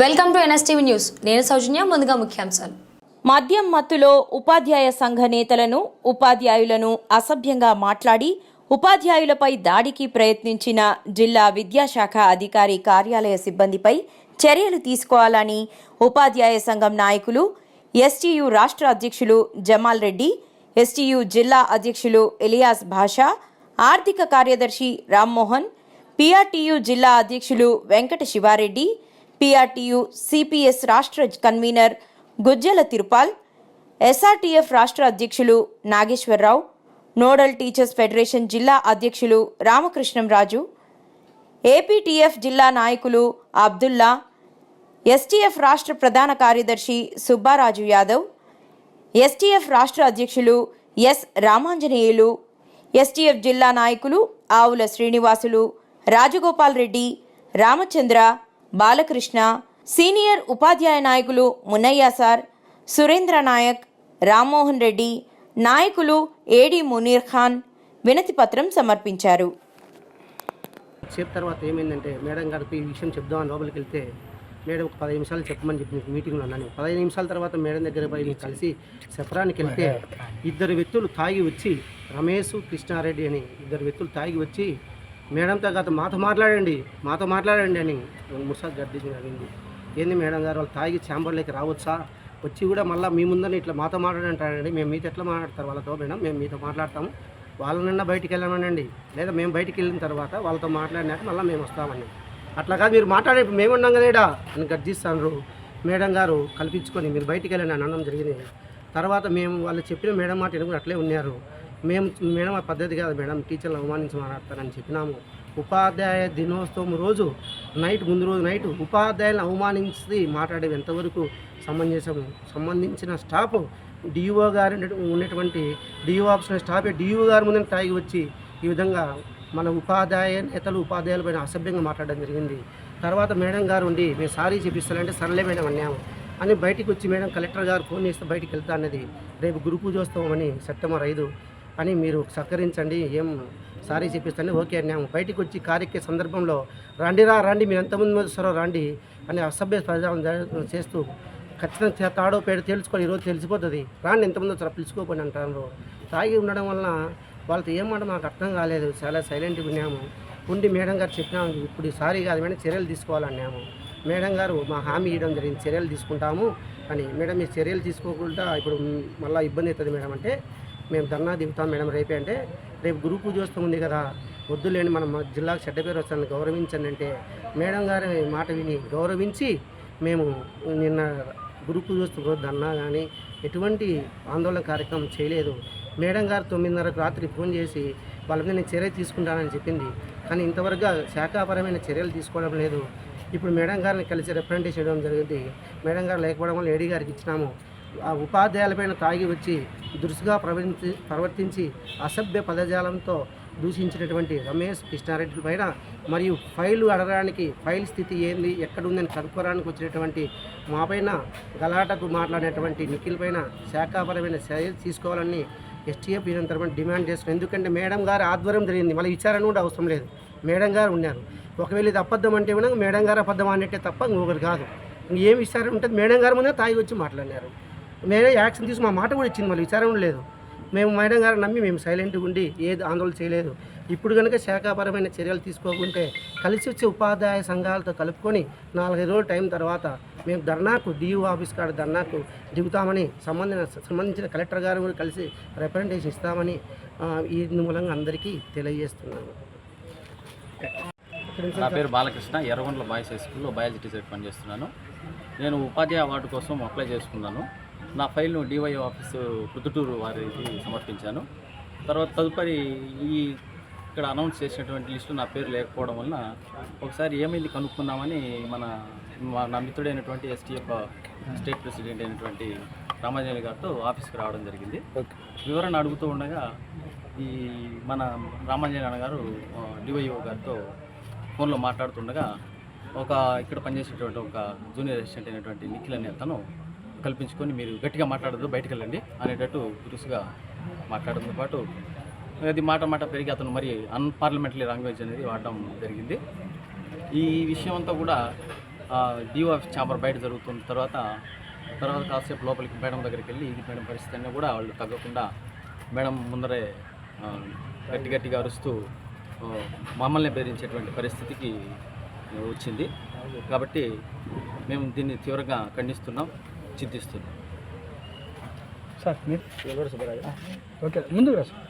Welcome to NSTV news. నేను సౌజన్య ముందుగా ముఖ్యాంశాలు. మద్యం మత్తులో ఉపాధ్యాయ సంఘ నేతలను ఉపాధ్యాయులను అసభ్యంగా మాట్లాడి ఉపాధ్యాయులపై దాడికి ప్రయత్నించిన జిల్లా విద్యాశాఖ అధికారి కార్యాలయ సిబ్బందిపై చర్యలు తీసుకోవాలని ఉపాధ్యాయ సంఘం నాయకులు ఎస్టీయు రాష్ట్ర అధ్యక్షులు జమాల్ రెడ్డి ఎస్టీయు జిల్లా అధ్యక్షులు ఎలియాస్ భాషా ఆర్థిక కార్యదర్శి రామ్మోహన్ పిఆర్టీయు జిల్లా అధ్యక్షులు వెంకట శివారెడ్డి పిఆర్టీయు సిపిఎస్ రాష్ట్ర కన్వీనర్ గుజ్జల తిరుపాల్ ఎస్ఆర్టీఎఫ్ రాష్ట్ర అధ్యక్షులు నాగేశ్వరరావు నోడల్ టీచర్స్ ఫెడరేషన్ జిల్లా అధ్యక్షులు రామకృష్ణంరాజు ఏపీటీఎఫ్ జిల్లా నాయకులు అబ్దుల్లా ఎస్టీఎఫ్ రాష్ట్ర ప్రధాన కార్యదర్శి సుబ్బారాజు యాదవ్ ఎస్టీఎఫ్ రాష్ట్ర అధ్యక్షులు ఎస్ రామాంజనేయులు ఎస్టీఎఫ్ జిల్లా నాయకులు ఆవుల శ్రీనివాసులు రాజగోపాల్ రెడ్డి రామచంద్ర బాలకృష్ణ సీనియర్ ఉపాధ్యాయ నాయకులు మున్నయ్య సార్ సురేంద్ర నాయక్ రామ్మోహన్ రెడ్డి నాయకులు ఏడి మునీర్ ఖాన్ వినతి పత్రం సమర్పించారు సేపు తర్వాత ఏమైందంటే మేడం గారికి ఈ విషయం చెప్దామని లోపలికి వెళ్తే మేడం ఒక పదిహేను నిమిషాలు చెప్పమని చెప్పి మీకు మీటింగ్లో అన్నాను పదిహేను నిమిషాల తర్వాత మేడం దగ్గర పోయి కలిసి సెపరానికి వెళ్తే ఇద్దరు వ్యక్తులు తాగి వచ్చి రమేష్ కృష్ణారెడ్డి అని ఇద్దరు వ్యక్తులు తాగి వచ్చి మేడంతో గత మాతో మాట్లాడండి మాతో మాట్లాడండి అని ముసాద్ గర్దించిన అడిగింది ఏంది మేడం గారు వాళ్ళు తాగి ఛాంబర్లోకి రావచ్చా? వచ్చి కూడా మళ్ళీ మీ ముందని ఇట్లా మాతో మాట్లాడంటారండి. మేము మీతో ఎట్లా మాట్లాడతారు వాళ్ళతో మేడం? మేము మీతో మాట్లాడతాము. వాళ్ళనన్నా బయటికి వెళ్ళమనండి. లేదా మేము బయటికి వెళ్ళిన తర్వాత వాళ్ళతో మాట్లాడినాక మళ్ళీ మేము వస్తామని అట్లా కాదు మీరు మాట్లాడే మేము ఉన్నాం కదేడా అని గర్జిస్తాను మేడం గారు కల్పించుకొని మీరు బయటికి వెళ్ళండి అని అనడం జరిగింది. తర్వాత మేము వాళ్ళు చెప్పిన మేడం మాట ఎనుకుని అట్లే ఉన్నారు. మేము మేడం ఆ పద్ధతి కాదు మేడం. టీచర్లు అవమానించి మాట్లాడతారని చెప్పినాము. ఉపాధ్యాయ దినోత్సవం రోజు నైట్ ముందు రోజు నైట్ ఉపాధ్యాయులను అవమానించి మాట్లాడేది ఎంతవరకు సంబంధించము సంబంధించిన స్టాఫ్ డిఓ గారు ఉన్నటు- ఉన్నటువంటి డిఓ ఆఫీస్ స్టాఫ్ డిఓ గారి ముందు తాగి వచ్చి ఈ విధంగా మన ఉపాధ్యాయ నేతలు ఉపాధ్యాయుల పైన అసభ్యంగా మాట్లాడడం జరిగింది. తర్వాత మేడం గారు ఉండి మేము సారీ చెప్పిస్తానంటే సర్లే మేడం అన్నాము. అని బయటికి వచ్చి మేడం కలెక్టర్ గారు ఫోన్ చేస్తే బయటికి వెళ్తా అన్నది రేపు గురు పూజోత్సవం అని సెప్టెంబర్ ఐదు అని మీరు సహకరించండి ఏం సారీ చెప్పిస్తాను ఓకే అన్నాము బయటికి వచ్చి కార్యక్రమ సందర్భంలో రండిరా రండి మీరు ఎంతమంది వస్తారో రండి అని అసభ్య ప్రజాలను చేస్తూ ఖచ్చితంగా తాడో పేడ తెలుసుకొని ఈరోజు తెలిసిపోతుంది. రాండి ఎంతమంది వచ్చారో పిలుచుకోపోయి అంటారు. తాగి ఉండడం వలన వాళ్ళతో ఏమంటే మాకు అర్థం కాలేదు. చాలా సైలెంట్గా ఉన్నాము. ఉండి మేడం గారు చెప్పినాము ఇప్పుడు సారీ కాదు మేడం చర్యలు తీసుకోవాలన్నాము. మేడం గారు మా హామీ ఇవ్వడం జరిగింది చర్యలు తీసుకుంటాము అని. మేడం మీరు చర్యలు తీసుకోకుండా ఇప్పుడు మళ్ళీ ఇబ్బంది అవుతుంది మేడం అంటే మేము ధర్నా దిగుతాం మేడం రేపే అంటే రేపు గురు పూజ ఉంది కదా వద్దులేని మనం జిల్లాకు చెడ్డ పేరు వస్తాను గౌరవించండి అంటే మేడం గారి మాట విని గౌరవించి మేము నిన్న గురు పూజ రోజు ధర్నా కానీ ఎటువంటి ఆందోళన కార్యక్రమం చేయలేదు. మేడం గారు తొమ్మిదిన్నరకు రాత్రి ఫోన్ చేసి వాళ్ళ మీద నేను చర్య తీసుకుంటానని చెప్పింది. కానీ ఇంతవరకు శాఖాపరమైన చర్యలు తీసుకోవడం లేదు. ఇప్పుడు మేడం గారిని కలిసి రిప్రజెంటేషన్ ఇవ్వడం జరిగింది. మేడం గారు లేకపోవడం వల్ల ఏడీ గారికి ఇచ్చినాము. ఆ ఉపాధ్యాయులపైన తాగి వచ్చి దురుసుగా ప్రవర్తి ప్రవర్తించి అసభ్య పదజాలంతో దూషించినటువంటి రమేష్ కృష్ణారెడ్డి పైన మరియు ఫైలు అడగడానికి ఫైల్ స్థితి ఏంది ఎక్కడుందని కనుక్కోవడానికి వచ్చినటువంటి మా పైన గలాటకు మాట్లాడినటువంటి నిఖిల్ పైన శాఖాపరమైన చర్యలు తీసుకోవాలని ఎస్టీఎఫ్ యూనియన్ తరఫున డిమాండ్ చేస్తున్నాం. ఎందుకంటే మేడం గారి ఆధ్వర్యం జరిగింది. మళ్ళీ విచారణ కూడా అవసరం లేదు. మేడం గారు ఉన్నారు. ఒకవేళ ఇది అబద్ధం అంటే కూడా మేడం గారు అబద్ధం అనేట్టే తప్ప ఇంకొకరు కాదు. ఏం విచారణ ఉంటుంది? మేడం గారు ముందే తాగి వచ్చి మాట్లాడినారు. మేమే యాక్షన్ తీసి మా మాట కూడా ఇచ్చింది మళ్ళీ విచారం లేదు. మేము మేడం గారు నమ్మి మేము సైలెంట్గా ఉండి ఏది ఆందోళన చేయలేదు. ఇప్పుడు కనుక శాఖాపరమైన చర్యలు తీసుకోకుంటే కలిసి వచ్చే ఉపాధ్యాయ సంఘాలతో కలుపుకొని నాలుగైదు రోజుల టైం తర్వాత మేము ధర్నాకు డియూ ఆఫీస్ కాడ ధర్నాకు దిగుతామని సంబంధించిన సంబంధించిన కలెక్టర్ గారు కూడా కలిసి రిప్రజెంటేషన్ ఇస్తామని ఈ మూలంగా అందరికీ తెలియజేస్తున్నాను. నా పేరు బాలకృష్ణ ఎర్రగొండల బాయ్స్ హై స్కూల్లో బయాలజీ టీచర్ పనిచేస్తున్నాను. నేను ఉపాధ్యాయ అవార్డు కోసం అప్లై చేసుకున్నాను. నా ఫైల్ను డివై ఆఫీసు ప్రొద్దుటూరు వారికి సమర్పించాను. తర్వాత తదుపరి ఈ ఇక్కడ అనౌన్స్ చేసినటువంటి లిస్టు నా పేరు లేకపోవడం వలన ఒకసారి ఏమైంది కనుక్కుందామని మన మా- నా మిత్రుడైనటువంటి ఎస్టీఎఫ్ స్టేట్ ప్రెసిడెంట్ అయినటువంటి రామాజనేయులు గారితో ఆఫీస్కి రావడం జరిగింది. వివరణ అడుగుతూ ఉండగా ఈ మన రామాంజనేయ గారు డివైఓ గారితో ఫోన్లో మాట్లాడుతుండగా ఒక ఇక్కడ పనిచేసేటువంటి ఒక జూనియర్ అసిస్టెంట్ అయినటువంటి నిఖిల్ అనే అతను కల్పించుకొని మీరు గట్టిగా మాట్లాడదు బయటకు వెళ్ళండి అనేటట్టు దురుసుగా మాట్లాడడంతో పాటు అది మాట మాట పెరిగి అతను మరి అన్పార్లమెంటరీ లాంగ్వేజ్ అనేది వాడడం జరిగింది. ఈ విషయం అంతా కూడా డిఓ ఆఫీస్ ఛాంబర్ బయట జరుగుతున్న తర్వాత తర్వాత కాసేపు లోపలికి మేడం దగ్గరికి వెళ్ళి ఇది మేడం పరిస్థితి కూడా వాళ్ళు తగ్గకుండా మేడం ముందరే గట్టి గట్టిగా అరుస్తూ మమ్మల్ని బెదిరించేటువంటి పరిస్థితికి వచ్చింది. కాబట్టి మేము దీన్ని తీవ్రంగా ఖండిస్తున్నాం. చింతిస్తున్నాం సార్ మీరు? ఓకే ముందుకు రా సార్.